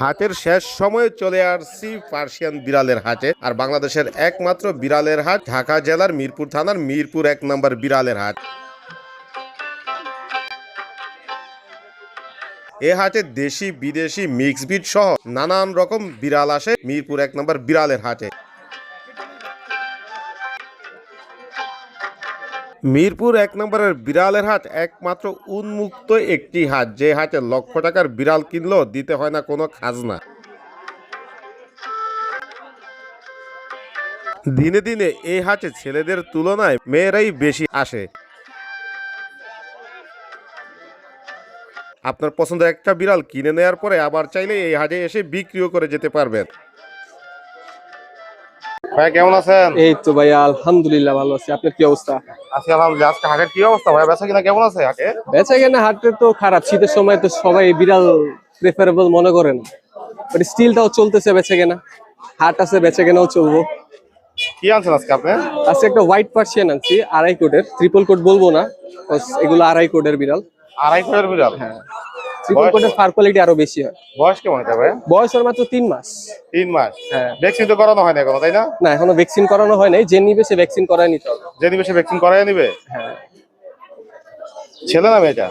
হাটের শেষ সময়ে চলে আসছি পার্সিয়ান বিড়ালের হাটে। আর বাংলাদেশের একমাত্র বিড়ালের হাট ঢাকা জেলার মিরপুর থানার মিরপুর এক নম্বর বিড়ালের হাট। এ হাটে দেশি বিদেশি মিক্স বিট সহ নানান রকম বিড়াল আসে মিরপুর এক নম্বর বিড়ালের হাটে। মিরপুর এক নম্বরের বিড়ালের হাট একমাত্র উন্মুক্ত একটি হাট যে হাটে লক্ষ টাকার বিড়াল কিনলেও দিতে হয় না কোনো খাজনা। দিনে দিনে এই হাটে ছেলেদের তুলনায় মেয়েরাই বেশি আসে। আপনার পছন্দের একটা বিড়াল কিনে নেওয়ার পরে আবার চাইলে এই হাটে এসে বিক্রিও করে যেতে পারবেন। ভাই কেমন আছেন? এই তো ভাইয়া আলহামদুলিল্লাহ ভালো আছি। আপনার কি অবস্থা? আজকে আলহামদুলিল্লাহ। আজকে হাটের কি অবস্থা ভাই বেচা কিনা কেমন আছে হাটে? বেচা কেনা হাটে তো খারাপ। শীতের সময় তো সবাই বিড়াল প্রেফারেবল মনে করেন বাট স্টিলটাও চলতেছে বেচা কেনা। হাট আছে বেচা কেনাও চলবো। কি আনছেন আজকে আপনি? আজকে একটা হোয়াইট পার্সিয়ান আনছি আড়াই কোটের। ট্রিপল কোট বলব না এগুলো আড়াই কোটের বিড়াল। আড়াই কোটের বিড়াল? হ্যাঁ। কোটের ফার কোয়ালিটি আরও বেশি হয়। বয়স কেমন এটা ভাই? বয়স ওর মাত্র তিন মাস। তিন মাস। হ্যাঁ। ভ্যাকসিন তো করানো হয় না এখনও তাই না? না এখনও ভ্যাকসিন করানো হয় নাই। যে নিবে সে ভ্যাকসিন করায় নিতে হবে। যে নিবে সে ভ্যাকসিন করাই নিবে? হ্যাঁ। ছেলে না মেয়েটা?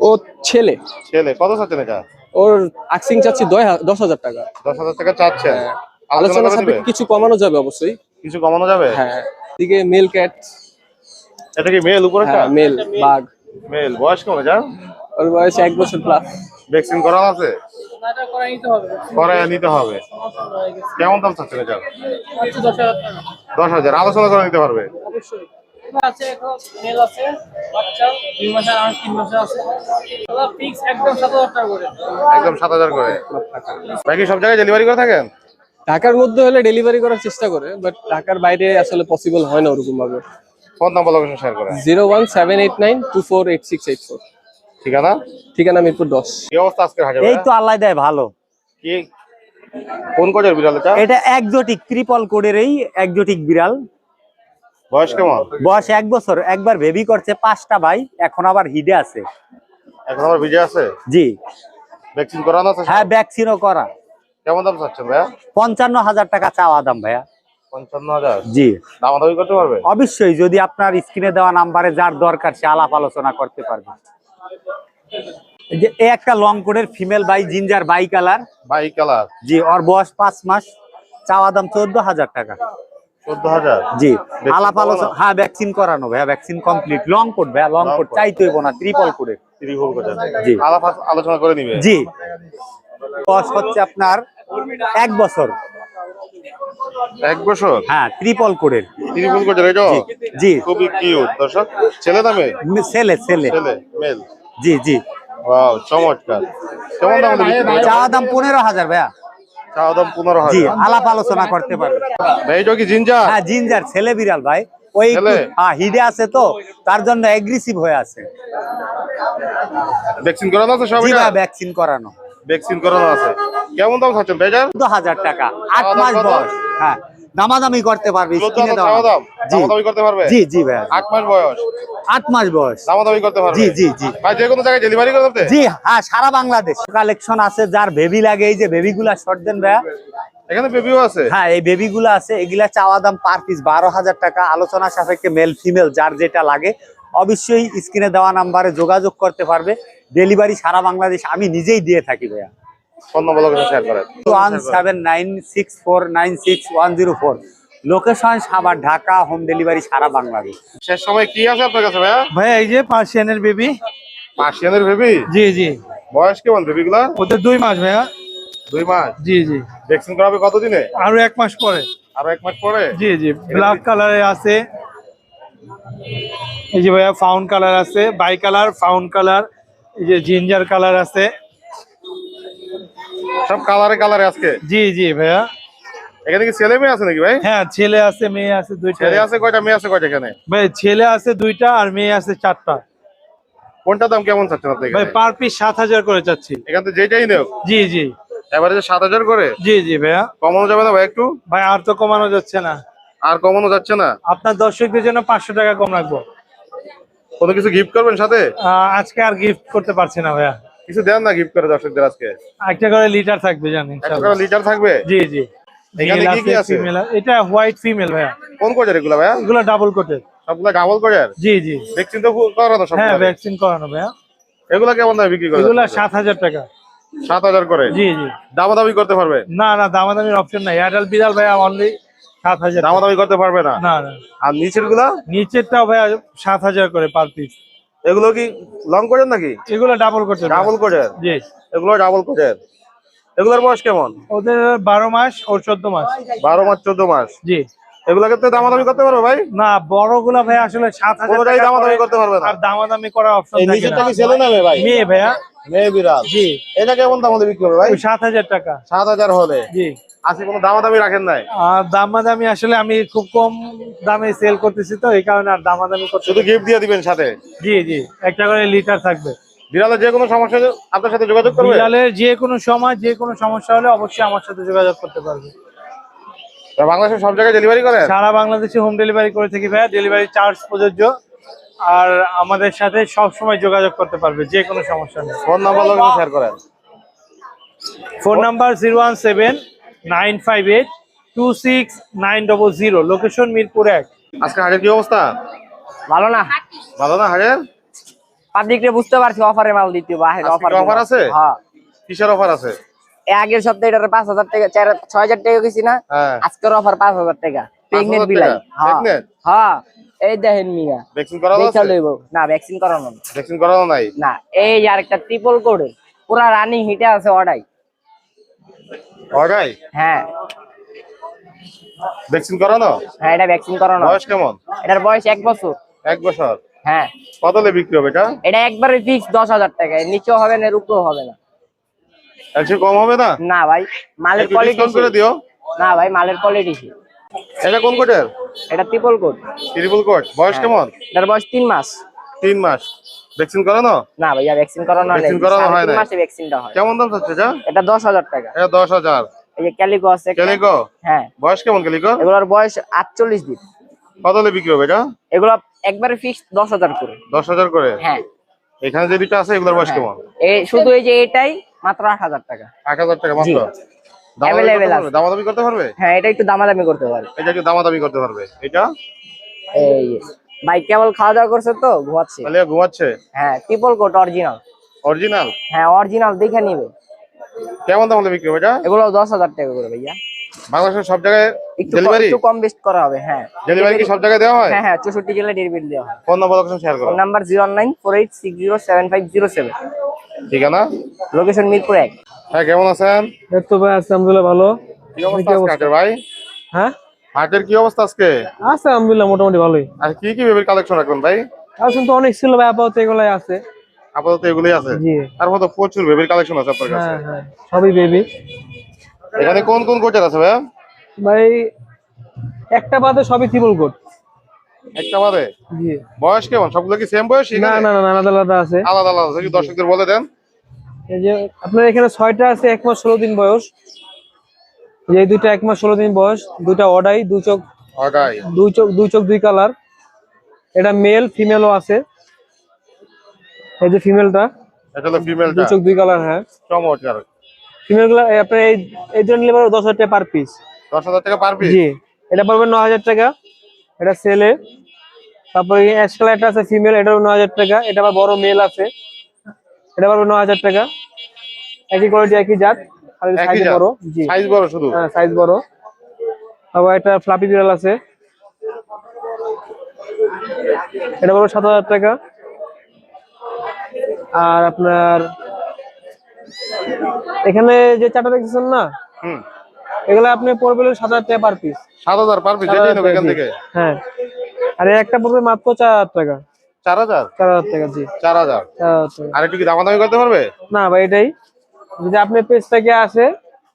ও ছেলে। ছেলে। কত চাচ্ছেন এটা? ওর আকসিং চাচ্ছি দশ হাজার টাকা। দশ হাজার টাকা চাচ্ছেন। হ্যাঁ। আলোচনা সাপেক্ষে কিছু কমানো যাবে অবশ্যই। কিছু কমানো যাবে? হ্যাঁ। দিকে মেল ক্যাট এটা কি মেল উপরেটা হ্যাঁ মেল বাঘ। মেল বয়স কেমন এটা? ওর বয়স এক বছর প্লাস ভ্যাকসিন করানো আছে? করাই নিতে হবে কেমন দাম চাচ্ছেন এটা? দশ হাজার আলোচনা করে নিতে পারবে? আছে এখন মেল আছে বাচ্চা দুই মাসের আর তিন মাসের আছে। ফিক্স একদম সাত হাজার করে। একদম সাত হাজার করে। বাকি সব জায়গায় ডেলিভারি করে থাকেন? ঢাকার মধ্যে হলে ডেলিভারি করার চেষ্টা করে বাট ঢাকার বাইরে আসলে পসিবল হয় না ওরকম ভাবে ফোন নাম্বার লোকেশন শেয়ার করেন। Zero one seven eight nine two four eight six eight four. ঠিকানা? ঠিকানা মিরপুর দশ। কি অবস্থা আজকে হাটে এই তো আল্লাহ দেয় ভালো। কি? কোন কোচের বিড়াল এটা? এটা একজোটিক ত্রিপল একজোটিক বিড়াল। বয়স কেমন? বয়স এক বছর। একবার বেবি করছে পাঁচটা ভাই এখন আবার হিডে আছে। এখন আমার ভিজে আছে? জি। ভ্যাকসিন করানো আছে হ্যাঁ ভ্যাকসিনও করা। কেমন দাম চাচ্ছেন ভাইয়া? পঞ্চান্ন হাজার টাকা চাওয়া দাম ভাইয়া। পঞ্চান্ন হাজার? জি। দামাদামি করতে পারবে? অবশ্যই যদি আপনার স্ক্রিনে দেওয়া নাম্বারে যার দরকার সে আলাপ আলোচনা করতে পারবে। যে একটা লং কোডের female by ginger bicolour bicolour জি ওর বয়স পাঁচ মাস। চাওয়া দাম চোদ্দ হাজার টাকা। চোদ্দ হাজার? জি আলাপ আলোচনা হ্যাঁ ভ্যাকসিন করানো ভাইয়া ভ্যাকসিন কমপ্লিট লং কোড ভাইয়া লং code। চাইতে হইব না ট্রিপল কোডের ত্রিভুল কোচের জি। আলাপ আলোচনা করে নিবে? জি। বয়স হচ্ছে আপনার এক বছর। এক বছর? হ্যাঁ কোডের। কোচের এটা? জি খুবই কিউট দর্শক। ছেলে না মেয়ে? ছেলে ছেলে। ছেলে মেল। জি জি। ওয়াও চমৎকার। কেমন দাম বিক্রি দাম পনেরো হাজার ভাইয়া। চাওয়া দাম পনেরো জি আলাপ আলোচনা করতে পারবে। ভাই এটা কি জিঞ্জার? হ্যাঁ জিঞ্জার ছেলে বিড়াল ভাই। ওই হ্যাঁ হিডে আছে তো তার জন্য এগ্রেসিভ হয়ে আছে। ভ্যাকসিন করানো আছে সব জি ভ্যাকসিন করানো। ভ্যাকসিন করানো আছে। কেমন দাম চাচ্ছেন বেজার চোদ্দ হাজার টাকা। আট মাস বয়স। হ্যাঁ। দামাদামি করতে পারবে দাম? দামাদামি করতে পারবে? জি জি আট মাস বয়স? আট মাস বয়স। দামাদামি করতে পারবে? জি জি জি। ভাই যে কোনো জায়গায় ডেলিভারি করে দিতে জি হ্যাঁ সারা বাংলাদেশ। কালেকশন আছে যার বেবি লাগে এই যে বেবিগুলা শর্ট দেন ভাইয়া। এখানে বেবিও আছে? হ্যাঁ এই বেবিগুলো আছে এগুলা চাওয়া দাম পার পিস বারো হাজার টাকা। আলোচনা সাপেক্ষে মেল ফিমেল যার যেটা লাগে অবশ্যই স্ক্রিনে দেওয়া নাম্বারে যোগাযোগ করতে পারবে। ডেলিভারি সারা বাংলাদেশ আমি নিজেই দিয়ে থাকি ভাইয়া। Phone number location share seven nine six four nine six one zero four location Savar Dhaka home delivery সারা বাংলাদেশ। শেষ সময় কি আছে আপনার কাছে ভাইয়া? ভাইয়া এই যে পার্সিয়ানের বেবি পার্সিয়ানের বেবি জি জি। বয়স কেমন বেবিগুলা ওদের দুই মাস ভাইয়া। দুই মাস? জি জি। ভ্যাকসিন করাবে কতদিনে? আরও এক মাস পরে। আরও এক মাস পরে? জি জি। ব্ল্যাক কালারে আছে। এই যে ভাইয়া ফাউন কালার আছে বাই কালার ফাউন কালার এই যে জিঞ্জার কালার আছে। সব কালারে কালারে আজকে? জি জি ভাইয়া। এখানে কি ছেলে মেয়ে আছে নাকি ভাই? হ্যাঁ ছেলে আছে মেয়ে আছে দুইটা। ছেলে আছে কয়টা মেয়ে আছে কয়টা এখানে? ভাই ছেলে আছে দুইটা আর মেয়ে আছে চারটা। কোনটা দাম কেমন চাচ্ছেন আপনি ভাই? পার পিস সাত হাজার করে চাচ্ছি। এখান থেকে যেটাই নেও জি জি। এবারে যে সাত হাজার করে? জি জি ভাইয়া। কমানো যাবে না ভাই একটু? ভাই আর তো কমানো যাচ্ছে না। আর কমানো যাচ্ছে না? আপনার দর্শকদের জন্য পাঁচশো টাকা কম রাখব। কোনো কিছু গিফট করবেন সাথে? আজকে আর গিফট করতে পারছি না ভাইয়া। কিছু দেন না গিফট করে দর্শকদের আজকে? একটা করে লিটার থাকবে জানেন একটা করে লিটার থাকবে? জি জি। এখানে কি কি আছে? এটা হোয়াইট ফিমেল ভাইয়া। কোন কোচের এগুলো ভাইয়া? এগুলো ডাবল কোটের সবগুলো ডাবল কোচের জি জি। ভ্যাকসিন তো করানো সব হ্যাঁ ভ্যাকসিন করানো ভাইয়া। এগুলো কেমন দামে বিক্রি করে এগুলো সাত হাজার টাকা। সাত হাজার করে? জি জি। দামাদামি করতে পারবে? না না দামাদামির অপশন নাই। এয়ারটেল বিড়াল ভাইয়া অনলি সাত হাজার। দামাদামি করতে পারবে না? আর নিচেরগুলা নিচেরটাও ভাই সাত হাজার করে পার পিস এগুলো কি লং করেন নাকি? এগুলো ডাবল করছে ডাবল করে জি। এগুলো ডাবল করে এগুলোর বয়স কেমন? ওদের বারো মাস ও চোদ্দ মাস। বারো মাস চোদ্দ মাস। জি। এগুলোকে দামাদামি করতে পারবে ভাই? না বড়গুলা ভাই আসলে সাত হাজার দামাদামি করতে পারবে না। আর দামাদামি করার অপশন এই নিচেরটা কি ছেলে নামে ভাই? মেয়ে ভাইয়া। মেয়ে বিড়াল। জি। এটা কেমন দাম হলে বিক্রি হবে ভাই? ওই সাত হাজার টাকা। সাত হাজার হলে? জি। আজকে কোনো দামাদামি রাখেন নাই? আর দামাদামি আসলে আমি খুব কম দামে সেল করতেছি তো এই কারণে আর দামাদামি করতে শুধু গিফট দিয়ে দিবেন সাথে? জি জি। একটা করে লিটার থাকবে। বিড়ালের যে কোনো সমস্যা হলে আপনার সাথে যোগাযোগ করবে? বিড়ালের যে কোনো সময় যে কোনো সমস্যা হলে অবশ্যই আমার সাথে যোগাযোগ করতে পারবে। বাংলাদেশের সব জায়গায় ডেলিভারি করেন? সারা বাংলাদেশে হোম ডেলিভারি করে থাকি ভাইয়া? ডেলিভারি চার্জ প্রযোজ্য। আর আমাদের সাথে সব সময় যোগাযোগ করতে পারবে যে কোনো সমস্যা নেই। ফোন নাম্বার লোকেশন শেয়ার করেন। Phone number zero one seven nine five eight two six nine double zero location Mirpur এক। আজকে হাটের কি অবস্থা? ভালো না। ভালো না হাটের? পাবলিকরে বুঝতে পারছি অফারে মাল দিতে অফার আছে? হ্যাঁ। কিসের অফার আছে? আগের সপ্তাহে এটার পাঁচ হাজার টাকা চার ছয় হাজার টাকা গেছি না হ্যাঁ। আজকের অফার পাঁচ হাজার টাকা। প্রেগনেন্ট বিলাই হ্যাঁ। হ্যাঁ। এই দেখেন মিয়া। ভ্যাকসিন করানো আছে? না ভ্যাকসিন করানো ভ্যাকসিন করানো নাই? না এই আর একটা ট্রিপল কোডে পুরা রানিং হিটে আছে অডাই। অগাই হ্যাঁ। ভ্যাকসিন করানো? হ্যাঁ এটা ভ্যাকসিন করানো। বয়স কেমন? এটার বয়স এক বছর। এক বছর? হ্যাঁ। কত হলে বিক্রি হবে এটা? এটা একবারে ফিক্স দশ হাজার টাকা নিচেও হবে না উপরেও হবে না। একশো কম হবে না? না ভাই মালের একটু কোয়ালিটি করে দিও। না ভাই মালের কোয়ালিটি এটা কোন কোটের? এটা ট্রিপল কোড ট্রিপল কোট বয়স কেমন? এটার বয়স তিন মাস। তিন মাস। ভ্যাকসিন করানো? না ভাইয়া ভ্যাকসিন করানো নেই Vaccine করানো হয় নাই। মাসে ভ্যাকসিনটা হয়। কেমন দাম চাচ্ছে এটা? এটা দশ হাজার টাকা। এটা দশ হাজার। এই যে ক্যালিকো আছে ক্যালিকো হ্যাঁ। বয়স কেমন ক্যালিকো এগুলোর বয়স আটচল্লিশ দিন। কত হলে বিক্রি হবে এটা? এগুলো একবারে ফিক্সড দশ হাজার করে। দশ হাজার করে? হ্যাঁ। এখানে যে দুটো আছে এগুলোর বয়স কেমন? এই শুধু এই যে এটাই মাত্র আট হাজার টাকা। এক হাজার টাকা মাত্র? अवेलेबल আছে। দামাদামি করতে পারবে? হ্যাঁ এটা একটু দামাদামি করতে পারবে। এটা একটু দামাদামি করতে পারবে। এটা? এই ভাই কেবল খাওয়া দাওয়া করছে তো ঘুমাচ্ছে। তাহলে ঘুমাচ্ছে? হ্যাঁ ট্রিপল কোট অরিজিনাল অরিজিনাল হ্যাঁ অরিজিনাল দেখে নিবে। কেমন দাম বিক্রি হবে এটা? এগুলো দশ হাজার টাকা করে ভাইয়া। বাংলাদেশের সব জায়গায় ডেলিভারি একটু কম বেস্ট করা হবে হ্যাঁ। ডেলিভারি কি সব জায়গায় দেওয়া হয়? হ্যাঁ হ্যাঁ চৌষট্টি জেলায় ডেলিভারি দেওয়া হয়। ফোন নাম্বার লোকেশন শেয়ার করো। Phone number zero nine four eight six zero seven five zero seven ঠিকানা লোকেশন মিরপুর এক। হ্যাঁ কেমন আছেন? এই তো ভাই আলহামদুলিল্লাহ ভালো। কি অবস্থা আজকে ভাই? হ্যাঁ? হাটের কি অবস্থা আজকে? আছে আলহামদুলিল্লাহ মোটামুটি ভালোই। আর কি কি বেবির কালেকশন রাখবেন ভাই? এখন তো অনেক ছিল ভাই আপাতত এগুলাই আছে। আপাতত এগুলোই আছে? জি। তার মধ্যে প্রচুর বেবির কালেকশন আছে আপনার কাছে। হ্যাঁ হ্যাঁ সবই বেবি এখানে কোন কোন কোচের আছে ভাইয়া? ভাই একটা বাদে সবই ট্রিপল কোড একটা বাদে? জি। বয়স কেমন? সবগুলো কি সেম বয়স না না না আলাদা আলাদা আছে। আলাদা আলাদা আছে। দর্শকদের বলে দেন। এই যে আপনার এখানে ছয়টা আছে এক মাস ষোলো দিন বয়স। যে এই দুইটা এক মাস ষোলো দিন বয়স দুইটা অডাই দুই চোখ অগাই দুই চোখ দুই চোখ দুই কালার এটা মেল ফিমেলও আছে। এই যে ফিমেলটা এটা হলো ফিমেলটা দুই চোখ দুই কালার হ্যাঁ। চমৎকার। ফিমেলগুলা এই আপনার এই এই জন্য নিলে দশ হাজার টাকা পার পিস দশ হাজার টাকা পার পিস জি এটা পড়বে ন হাজার টাকা। এটা সেলে তারপরে অ্যাশ কালারটা আছে ফিমেল এটাও ন হাজার টাকা। এটা আবার বড় মেল আছে। এটা পড়বে ন হাজার টাকা। একই কোয়ালিটি একই জাত সাইজ? বড়। জি। সাইজ বড় শুধু? হ্যাঁ সাইজ বড়। আবার একটা ফ্লাপি বিড়াল আছে। এটা পড়বে সাত হাজার টাকা। আর আপনার এখানে যে চারটা দেখতেছেন না? হুম। এগুলো আপনি পড়বে সাত হাজার টাকা পার পিস সাত হাজার পার পিস এখান থেকে। হ্যাঁ। আর একটা পড়বে মাত্র চার হাজার টাকা। চার হাজার? চার হাজার টাকা জি। চার হাজার? আর একটু কি দামাদামি করতে পারবে? না ভাই এটাই। যদি আপনি পেজ থেকে আসে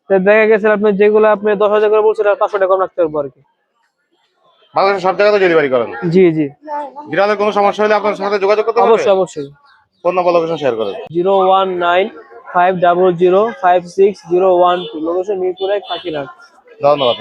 দেখা গেছে আপনি যেগুলো আপনি দশ হাজার করে বলছেন পাঁচশো টাকা কম রাখতে পারব আর কি। বাংলাদেশের সব জায়গাতে ডেলিভারি করেন? জি জি। বিড়ালের কোনো সমস্যা হলে আপনার সাথে যোগাযোগ করতে হবে অবশ্যই অবশ্যই। ফোন নাম্বার লোকেশন শেয়ার করেন zero one nine five double zero five six zero one two location মিরপুরে কাকিনাট ধন্যবাদ